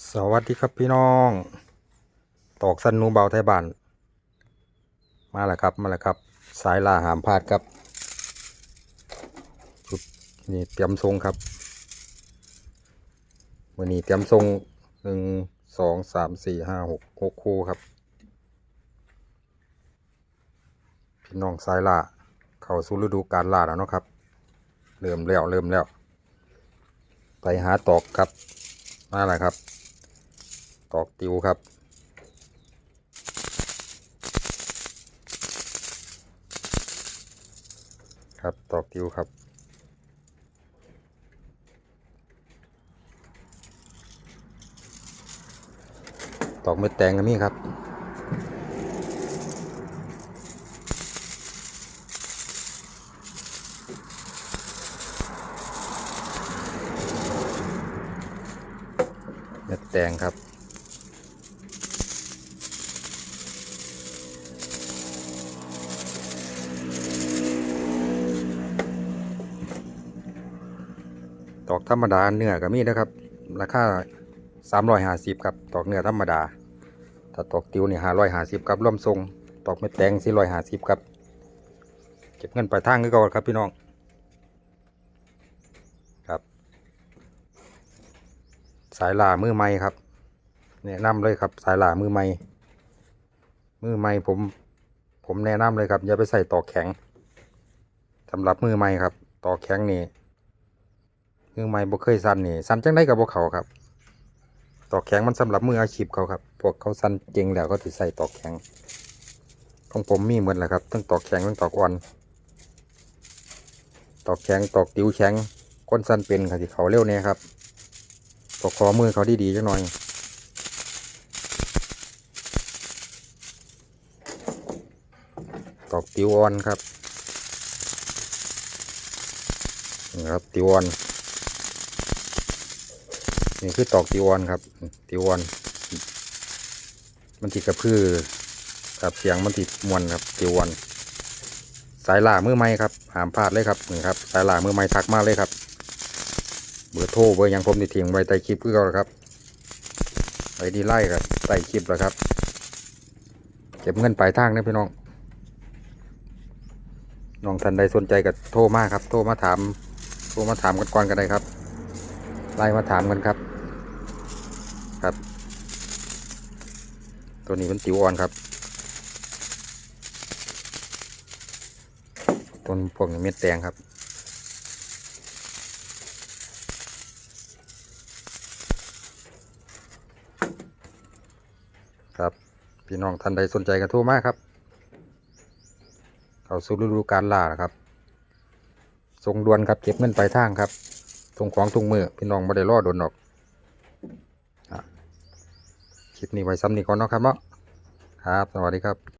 สวัสดีครับพี่น้อง ตอกสันนูเบาไทยบ้าน มาแล้วครับมาแล้วครับ สายล่าหามพลาดครับชุดนี่เตรียมทรงครับวันนี้เตรียมทรงหนึ่งสองสามสี่ห้าหกหกคู่ครับ พี่น้องสายล่าเข้าสู่ฤดูกาลล่าแล้วเนาะครับ เริ่มแล้วเริ่มแล้ว ไปหาตอกครับมาแล้วครับ ตอกติวครับ ครับตอกติวครับ ตอกเม็ดแตงก็มีครับเม็ดแตงครับ ตอกธรรมดาเนื้อก็มีนะครับ ราคาสามร้อยห้าสิบครับตอกเนื้อธรรมดา ถ้าตอกติวนี่ห้าร้อยห้าสิบครับร่วมทรงตอกเม็ดแตงสี่ร้อยห้าสิบครับ เก็บเงินปลายทางก็ก่อนครับพี่น้องครับ สายล่ามือใหม่ครับแนะนำเลยครับสายล่ามือใหม่มือใหม่ผมผมแนะนำเลยครับอย่าไปใส่ตอกแข็งสำหรับมือใหม่ครับตอกแข็งนี่ มือใหม่บ่เคยสั่นนี่สั่นจังได้กับพวกเขาครับ ตอกแข็งมันสำหรับมืออาชีพเขาครับพวกเขาสั่นเก่งแล้วก็ติใส่ตอกแข็งของผมมีเหมดแหละครับทั้งตอกแข็งทั้งตอกอ่อนตอกแข็งตอกติวแข็งก้นสั่นเป็นครับที่เขาเร็วเนี่ยครับตอกคอมือเขาดีๆจังหน่อยตอกติวอ่อนครับนี่ครับติวอ่อน นี่คือตอกติวอนครับติวอน มันติดกระพือกับเสียงมันติดมวนครับติวอน สายล่ามือไม้ครับหามพลาดเลยครับนี่ครับ สายล่ามือไม้ทักมาเลยครับ เบอร์โทรเบอร์ยังผมติดทิ้งไว้ใต้คลิปคือเขาครับไว้ดีไล่ครับใต้คลิปแล้วครับเก็บเงินปลายทางนะพี่น้องน้องท่านใดสนใจก็โทรมาครับ โทรมาถาม โทรมาถามกันก่อนก็ได้ครับ ไล่มาถามกันครับ ครับ ตัวนี้เป็นติวอ่อนครับต้นพวกนี้เม็ดแดงครับครับพี่น้องท่านใดสนใจกันโทรมากครับ เขาสู่ฤดูกาลล่าครับส่งด่วนครับเก็บเงินปลายทางครับส่งของทุงมือพี่น้องไม่ได้รอโดนหรอกอะค ลิปนี้ไว้ซ้ำนี้ก่อนเนาะครับเนาะครับ สวัสดีครับ